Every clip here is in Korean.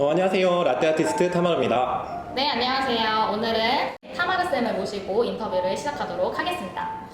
어, 안녕하세요. 라떼 아티스트 타마르입니다. 네, 안녕하세요. 오늘은 타마르 쌤을 모시고 인터뷰를 시작하도록 하겠습니다.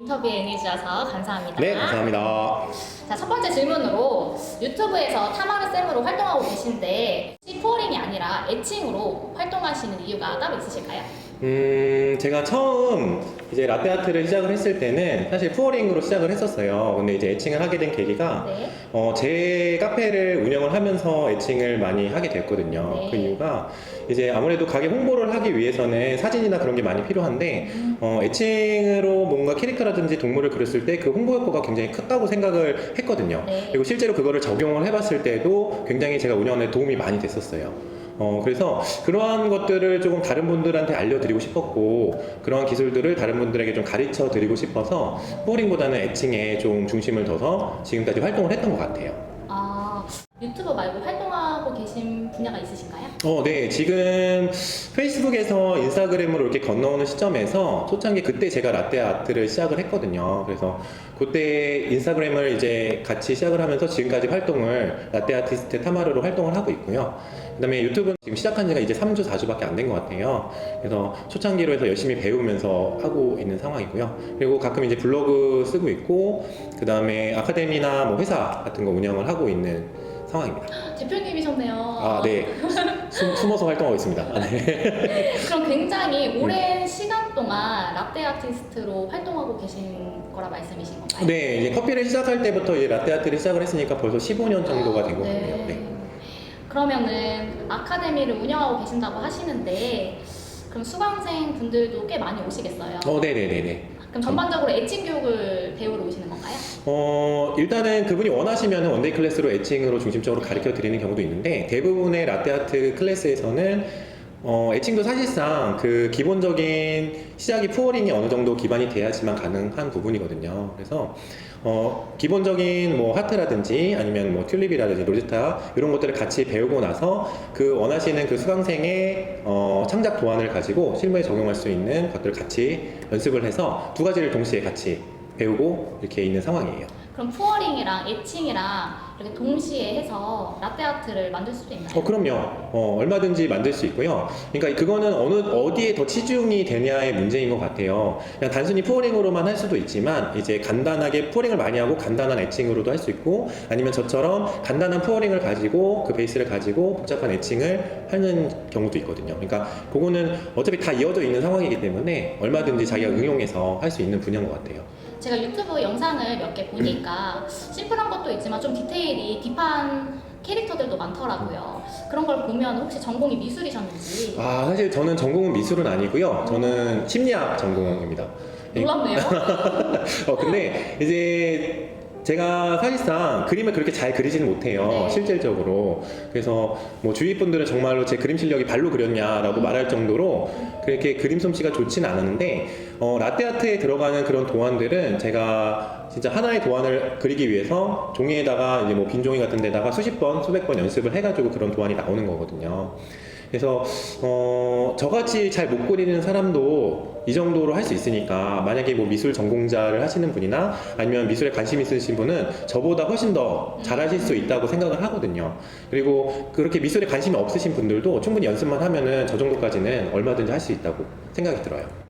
인터뷰에 응해주셔서 감사합니다. 네, 감사합니다. 자, 첫 번째 질문으로 유튜브에서 타마르 쌤으로 활동하고 계신데 혹시 푸어링이 아니라 애칭으로 활동하시는 이유가 따로 있으실까요? 음, 제가 처음 이제 라떼 아트를 시작을 했을 때는 사실 푸어링으로 시작을 했었어요. 근데 이제 애칭을 하게 된 계기가 네. 어, 제 카페를 운영을 하면서 애칭을 많이 하게 됐거든요. 네. 그 이유가 이제 아무래도 가게 홍보를 하기 위해서는 사진이나 그런 게 많이 필요한데 어, 애칭으로 뭔가 캐릭터라든지 동물을 그렸을 때 그 홍보 효과가 굉장히 크다고 생각을 했거든요. 네. 그리고 실제로 그거를 적용을 해봤을 때도 굉장히 제가 데 도움이 많이 됐었어요. 어, 그래서 그러한 것들을 조금 다른 분들한테 알려드리고 싶었고, 그러한 기술들을 다른 분들에게 좀 가르쳐 드리고 싶어서, 포링보다는 애칭에 좀 중심을 둬서 지금까지 활동을 했던 것 같아요. 아, 유튜브 말고 활동하고 계신 분야가 있으신가요? 어, 네. 지금 페이스북에서 인스타그램으로 이렇게 건너오는 시점에서 초창기 그때 제가 라떼 아트를 시작을 했거든요. 그래서 그때 인스타그램을 이제 같이 시작을 하면서 지금까지 활동을 라떼 아티스트 타마르로 활동을 하고 있고요. 그 다음에 유튜브는 지금 시작한 지가 이제 3주, 4주밖에 안 된 것 같아요. 그래서 초창기로 해서 열심히 배우면서 하고 있는 상황이고요. 그리고 가끔 이제 블로그 쓰고 있고, 그 다음에 아카데미나 뭐 회사 같은 거 운영을 하고 있는 상황입니다. 대표님이셨네요. 아, 네. 숨, 숨어서 활동하고 있습니다. 아, 네. 그럼 굉장히 오랜 시간 동안 라떼 아티스트로 활동하고 계신 거라 말씀이신 건가요? 네, 이제 커피를 시작할 때부터 이제 라떼 아트를 시작을 했으니까 벌써 15년 정도가 된것 네. 같네요. 네. 그러면은 아카데미를 운영하고 계신다고 하시는데 그럼 수강생 분들도 꽤 많이 오시겠어요? 어, 네네네네. 그럼 전반적으로 애칭 교육을 배우러 오시는 건가요? 어, 일단은 그분이 원하시면 원데이 클래스로 애칭으로 중심적으로 가르쳐 드리는 경우도 있는데 대부분의 라떼 아트 클래스에서는 어, 애칭도 사실상 그 기본적인 시작이 푸어링이 어느 정도 기반이 돼야지만 가능한 부분이거든요. 그래서 어, 기본적인 뭐 하트라든지 아니면 뭐 튤립이라든지 로제타 이런 것들을 같이 배우고 나서 그 원하시는 그 수강생의 어, 창작 도안을 가지고 실무에 적용할 수 있는 것들을 같이 연습을 해서 두 가지를 동시에 같이 배우고 이렇게 있는 상황이에요. 그럼 푸어링이랑 애칭이랑 이렇게 동시에 해서 라떼 아트를 만들 수도 있나요? 어, 그럼요. 어, 얼마든지 만들 수 있고요. 그러니까 그거는 어느, 어디에 더 치중이 되냐의 문제인 것 같아요. 그냥 단순히 푸어링으로만 할 수도 있지만, 이제 간단하게 푸어링을 많이 하고 간단한 애칭으로도 할 수 있고, 아니면 저처럼 간단한 푸어링을 가지고 그 베이스를 가지고 복잡한 애칭을 하는 경우도 있거든요. 그러니까 그거는 어차피 다 이어져 있는 상황이기 때문에 얼마든지 자기가 응용해서 할 수 있는 분야인 것 같아요. 제가 유튜브 영상을 몇 개 보니까 심플한 것도 있지만 좀 디테일이 딥한 캐릭터들도 많더라고요. 그런 걸 보면 혹시 전공이 미술이셨는지 아, 사실 저는 전공은 미술은 아니고요. 저는 심리학 전공입니다. 놀랍네요. 어, 근데 이제 제가 사실상 그림을 그렇게 잘 그리지는 못해요. 네. 실질적으로. 그래서 뭐 주위 분들은 정말로 제 그림 실력이 발로 그렸냐라고 말할 정도로 그렇게 그림 솜씨가 좋지는 않았는데, 어, 라떼아트에 들어가는 그런 도안들은 제가 진짜 하나의 도안을 그리기 위해서 종이에다가 이제 뭐 빈종이 같은 데다가 수십 번, 수백 번 연습을 해가지고 그런 도안이 나오는 거거든요. 그래서 어, 저같이 잘 못 그리는 사람도 이 정도로 할 수 있으니까 만약에 뭐 미술 전공자를 하시는 분이나 아니면 미술에 관심 있으신 분은 저보다 훨씬 더 잘하실 수 있다고 생각을 하거든요. 그리고 그렇게 미술에 관심이 없으신 분들도 충분히 연습만 하면은 저 정도까지는 얼마든지 할 수 있다고 생각이 들어요.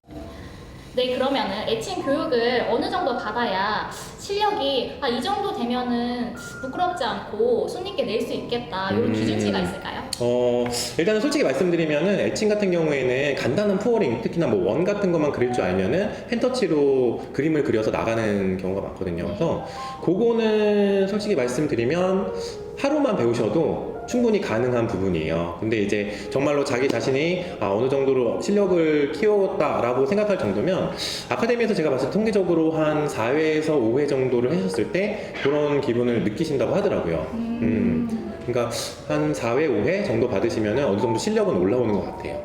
네, 그러면은 애칭 교육을 어느 정도 받아야 실력이 아, 이 정도 되면은 부끄럽지 않고 손님께 낼 수 있겠다. 이런 음. 기준치가 있을까요? 어, 일단은 솔직히 말씀드리면은 애칭 같은 경우에는 간단한 푸어링, 특히나 뭐 원 같은 것만 그릴 줄 알면은 펜터치로 그림을 그려서 나가는 경우가 많거든요. 그래서 그거는 솔직히 말씀드리면 하루만 배우셔도 충분히 가능한 부분이에요. 근데 이제 정말로 자기 자신이 아, 어느 정도로 실력을 키웠다라고 생각할 정도면 아카데미에서 제가 봤을 때 통계적으로 한 4회에서 5회 정도를 하셨을 때 그런 기분을 느끼신다고 하더라고요. 음. 그러니까 한 4회, 5회 정도 받으시면 어느 정도 실력은 올라오는 것 같아요.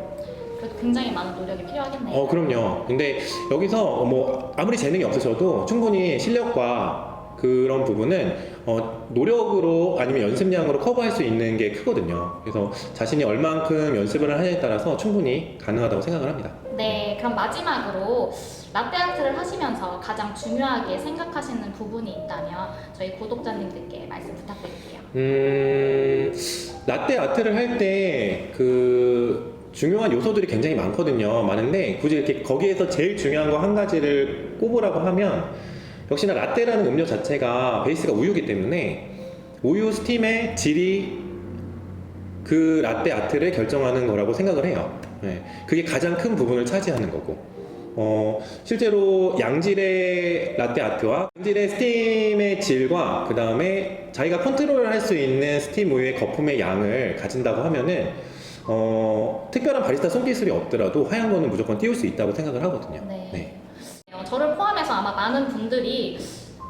그래도 굉장히 많은 노력이 필요하겠네요. 어, 그럼요. 근데 여기서 뭐 아무리 재능이 없으셔도 충분히 실력과 그런 부분은 어, 노력으로 아니면 연습량으로 커버할 수 있는 게 크거든요. 그래서 자신이 얼만큼 연습을 하냐에 따라서 충분히 가능하다고 생각을 합니다. 네, 그럼 마지막으로 라떼 아트를 하시면서 가장 중요하게 생각하시는 부분이 있다면 저희 구독자님들께 말씀 부탁드릴게요. 음, 라떼 아트를 할 때 그 중요한 요소들이 굉장히 많거든요. 많은데 굳이 이렇게 거기에서 제일 중요한 거 한 가지를 꼽으라고 하면 역시나 라떼라는 음료 자체가 베이스가 우유기 때문에 우유 스팀의 질이 그 라떼 아트를 결정하는 거라고 생각을 해요. 네, 그게 가장 큰 부분을 차지하는 거고. 어, 실제로 양질의 라떼 아트와 양질의 스팀의 질과 그 다음에 자기가 컨트롤을 할 수 있는 스팀 우유의 거품의 양을 가진다고 하면은 어, 특별한 바리스타 손기술이 없더라도 하얀 거는 무조건 띄울 수 있다고 생각을 하거든요. 네. 포함해서 아마 많은 분들이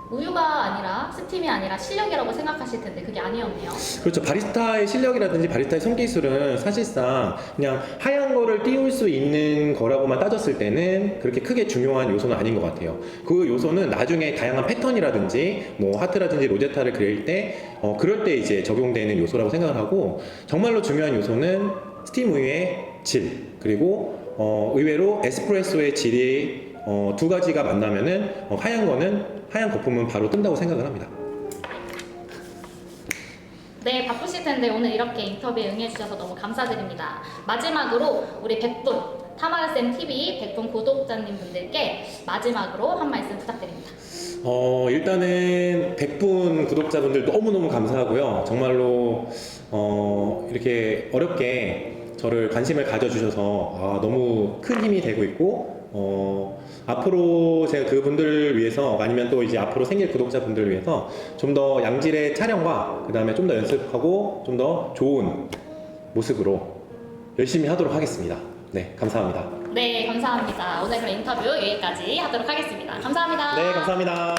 우유가 아니라 스팀이 아니라 실력이라고 생각하실 텐데 그게 아니었네요. 그렇죠. 바리스타의 실력이라든지 바리스타의 손기술은 사실상 그냥 하얀 거를 띄울 수 있는 거라고만 따졌을 때는 그렇게 크게 중요한 요소는 아닌 것 같아요. 그 요소는 나중에 다양한 패턴이라든지 뭐 하트라든지 로제타를 그릴 때 어, 그럴 때 이제 적용되는 요소라고 생각을 하고 정말로 중요한 요소는 스팀 우유의 질 그리고 어, 의외로 에스프레소의 질이 어, 두 가지가 만나면은 어, 하얀 거는 하얀 거품은 바로 뜬다고 생각을 합니다. 네, 바쁘실 텐데 오늘 이렇게 인터뷰에 응해주셔서 너무 감사드립니다. 마지막으로 우리 백분 타마르쌤 TV 백분 구독자님 분들께 마지막으로 한 말씀 부탁드립니다. 어, 일단은 100분 구독자분들 너무너무 감사하고요. 정말로, 어, 이렇게 어렵게 저를 관심을 가져주셔서, 아, 너무 큰 힘이 되고 있고, 어, 앞으로 제가 그분들을 위해서, 아니면 또 이제 앞으로 생길 구독자분들을 위해서 좀 더 양질의 촬영과, 그 다음에 좀 더 연습하고, 좀 더 좋은 모습으로 열심히 하도록 하겠습니다. 네, 감사합니다. 네, 감사합니다. 오늘 그럼 인터뷰 여기까지 하도록 하겠습니다. 감사합니다. 네, 감사합니다.